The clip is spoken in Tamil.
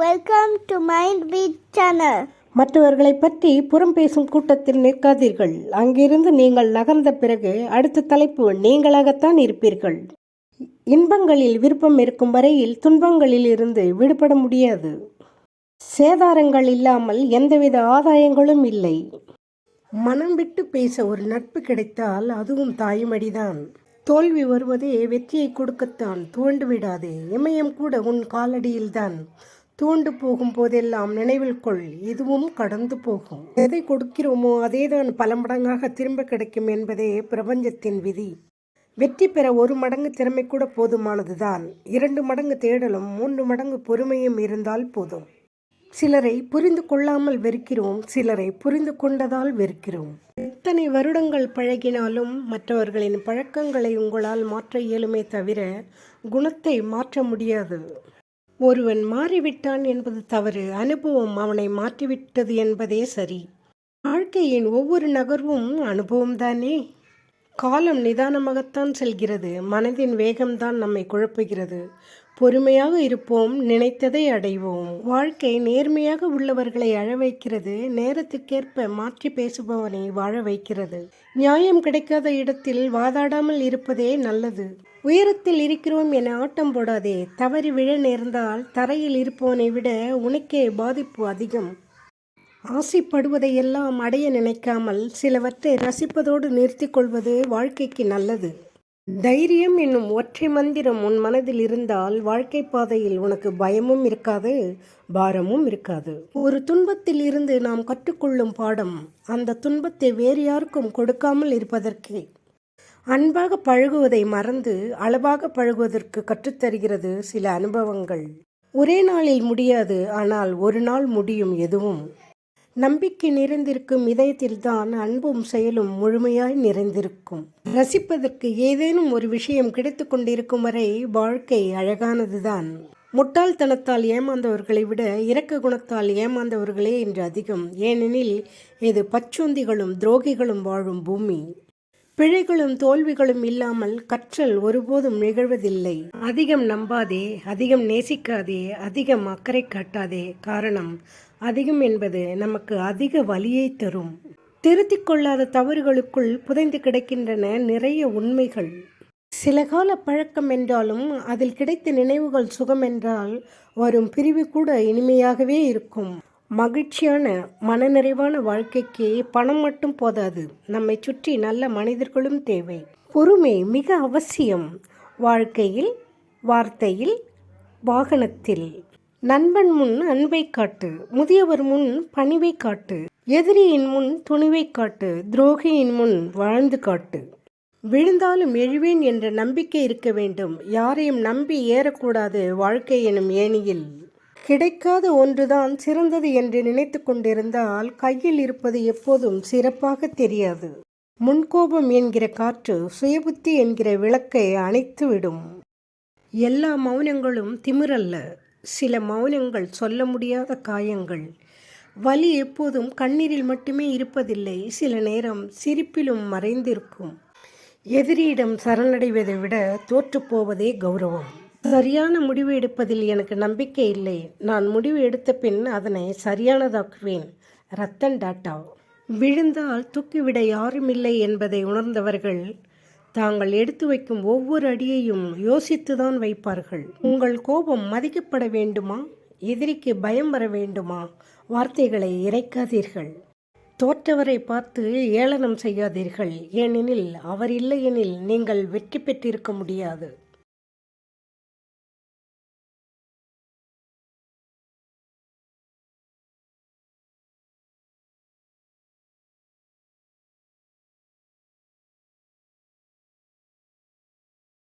Welcome to mind beat channel மற்றவர்களை பற்றி புறம் பேசும் கூட்டத்தில் நிற்காதீர்கள். அங்கிருந்து நீங்கள் நகர்ந்த பிறகு அடுத்த தலைப்பு நீங்களாகத்தான் இருப்பீர்கள். இன்பங்களில் விருப்பம் இருக்கும் வரையில் துன்பங்களில் இருந்து விடுபட முடியாது. சேதாரங்கள் இல்லாமல் எந்தவித ஆதாயங்களும் இல்லை. மனம் விட்டு பேச ஒரு நட்பு கிடைத்தால் அதுவும் தாய்மடிதான். தோல்வி வருவதே வெற்றியை கொடுக்கத்தான் துவண்டு விடாதே இமயம் கூட உன் காலடியில்தான். தூண்டு போகும் போதெல்லாம் நினைவில் கொள் இதுவும் கடந்து போகும். எதை கொடுக்கிறோமோ அதேதான் பல மடங்காக திரும்ப கிடைக்கும் என்பதே பிரபஞ்சத்தின் விதி. வெற்றி பெற ஒரு மடங்கு திறமை கூட போதுமானதுதான். இரண்டு மடங்கு தேடலும் மூன்று மடங்கு பொறுமையும் இருந்தால் போதும். சிலரை புரிந்து கொள்ளாமல் வெறுக்கிறோம் சிலரை புரிந்து கொண்டதால் வெறுக்கிறோம். எத்தனை வருடங்கள் பழகினாலும் மற்றவர்களின் பழக்கங்களை உங்களால் மாற்ற இயலுமே தவிர குணத்தை மாற்ற முடியாது. ஒருவன் மாறிவிட்டான் என்பது தவறு. அனுபவம் அவனை மாற்றிவிட்டது என்பதே சரி. வாழ்க்கையின் ஒவ்வொரு நகர்வும் அனுபவம்தானே? காலம் நிதானமாகத்தான் செல்கிறது. மனதின் வேகம்தான் நம்மை குழப்புகிறது. பொறுமையாக இருப்போம் நினைத்ததை அடைவோம். வாழ்க்கை நேர்மையாக உள்ளவர்களை அழ வைக்கிறது. நேரத்துக்கேற்ப மாற்றி பேசுபவனை வாழ வைக்கிறது. நியாயம் கிடைக்காத இடத்தில் வாதாடாமல் இருப்பதே நல்லது. உயரத்தில் இருக்கிறோம் என ஆட்டம் போடாதே. தவறி விழ நேர்ந்தால் தரையில் இருப்பவனை விட உனக்கே பாதிப்பு அதிகம். ஆசைப்படுவதையெல்லாம் அடைய நினைக்காமல் சிலவற்றை ரசிப்பதோடு நிறுத்திக் கொள்வது வாழ்க்கைக்கு நல்லது. தைரியம் என்னும் ஒற்றை மந்திரம் உன் மனதில் இருந்தால் வாழ்க்கை பாதையில் உனக்கு பயமும் இருக்காது பாரமும் இருக்காது. ஒரு துன்பத்தில் இருந்து நாம் கற்றுக்கொள்ளும் பாடம் அந்த துன்பத்தை வேறு யாருக்கும் கொடுக்காமல் இருப்பதற்கே. அன்பாக பழகுவதை மறந்து அளவாக பழகுவதற்கு கற்றுத்தருகிறது சில அனுபவங்கள். ஒரே நாளில் முடியாது ஆனால் ஒரு நாள் முடியும் எதுவும். நம்பிக்கை நிறைந்திருக்கும் இதயத்தில்தான் அன்பும் செயலும் முழுமையாய் நிறைந்திருக்கும். ரசிப்பதற்கு ஏதேனும் ஒரு விஷயம் கிடைத்து கொண்டிருக்கும் வரை வாழ்க்கை அழகானதுதான். முட்டாள்தனத்தால் ஏமாந்தவர்களை விட இரக்க குணத்தால் ஏமாந்தவர்களே இன்று அதிகம். ஏனெனில் இது பச்சோந்திகளும் துரோகிகளும் வாழும் பூமி. பிழைகளும் தோல்விகளும் இல்லாமல் கற்றல் ஒருபோதும் நிகழ்வதில்லை. அதிகம் நம்பாதே அதிகம் நேசிக்காதே அதிகம் அக்கறை காட்டாதே காரணம் அதிகம் என்பது நமக்கு அதிக வலியை தரும். திருத்திக் கொள்ளாத தவறுகளுக்குள் புதைந்து கிடக்கின்றன நிறைய உண்மைகள். சில கால பழக்கம் என்றாலும் அதில் கிடைத்த நினைவுகள் சுகம் என்றால் வரும் பிரிவு கூட இனிமையாகவே இருக்கும். மகிழ்ச்சியான மனநிறைவான வாழ்க்கைக்கு பணம் மட்டும் போதாது. நம்மை சுற்றி நல்ல மனிதர்களும் தேவை. பொறுமை மிக அவசியம். வாழ்க்கையில் வார்த்தையில் வாகனத்தில். நண்பன் முன் அன்பை காட்டு. முதியவர் முன் பணிவை காட்டு. எதிரியின் முன் துணிவை காட்டு. துரோகியின் முன் வாழ்ந்து காட்டு. விழுந்தாலும் எழுவேன் என்ற நம்பிக்கை இருக்க வேண்டும். யாரையும் நம்பி ஏறக்கூடாது வாழ்க்கை எனும் ஏணியில். கிடைக்காத ஒன்றுதான் சிறந்தது என்று நினைத்து கொண்டிருந்தால் கையில் இருப்பது எப்போதும் சிறப்பாக தெரியாது. முன்கோபம் என்கிற காற்று சுயபுத்தி என்கிற விளக்கை அணைத்துவிடும். எல்லா மௌனங்களும் திமிரல்ல. சில மௌனங்கள் சொல்ல முடியாத காயங்கள். வலி எப்போதும் கண்ணீரில் மட்டுமே இருப்பதில்லை. சில நேரம் சிரிப்பிலும் மறைந்திருக்கும். எதிரியிடம் சரணடைவதை விட தோற்றுப்போவதே கௌரவம். சரியான முடிவு எடுப்பதில் எனக்கு நம்பிக்கை இல்லை. நான் முடிவு எடுத்த பின் அதனை சரியானதாக்குவேன். ரத்தன் டாட்டா. விழுந்தால் தூக்கிவிட யாருமில்லை என்பதை உணர்ந்தவர்கள் தாங்கள் எடுத்து வைக்கும் ஒவ்வொரு அடியையும் யோசித்துதான் வைப்பார்கள். உங்கள் கோபம் மதிக்கப்பட வேண்டுமா? எதிரிக்கு பயம் வர வேண்டுமா? வார்த்தைகளை இறைக்காதீர்கள். தோற்றவரை பார்த்து ஏளனம் செய்யாதீர்கள். ஏனெனில் அவர் இல்லையெனில் நீங்கள் வெற்றி பெற்றிருக்க முடியாது.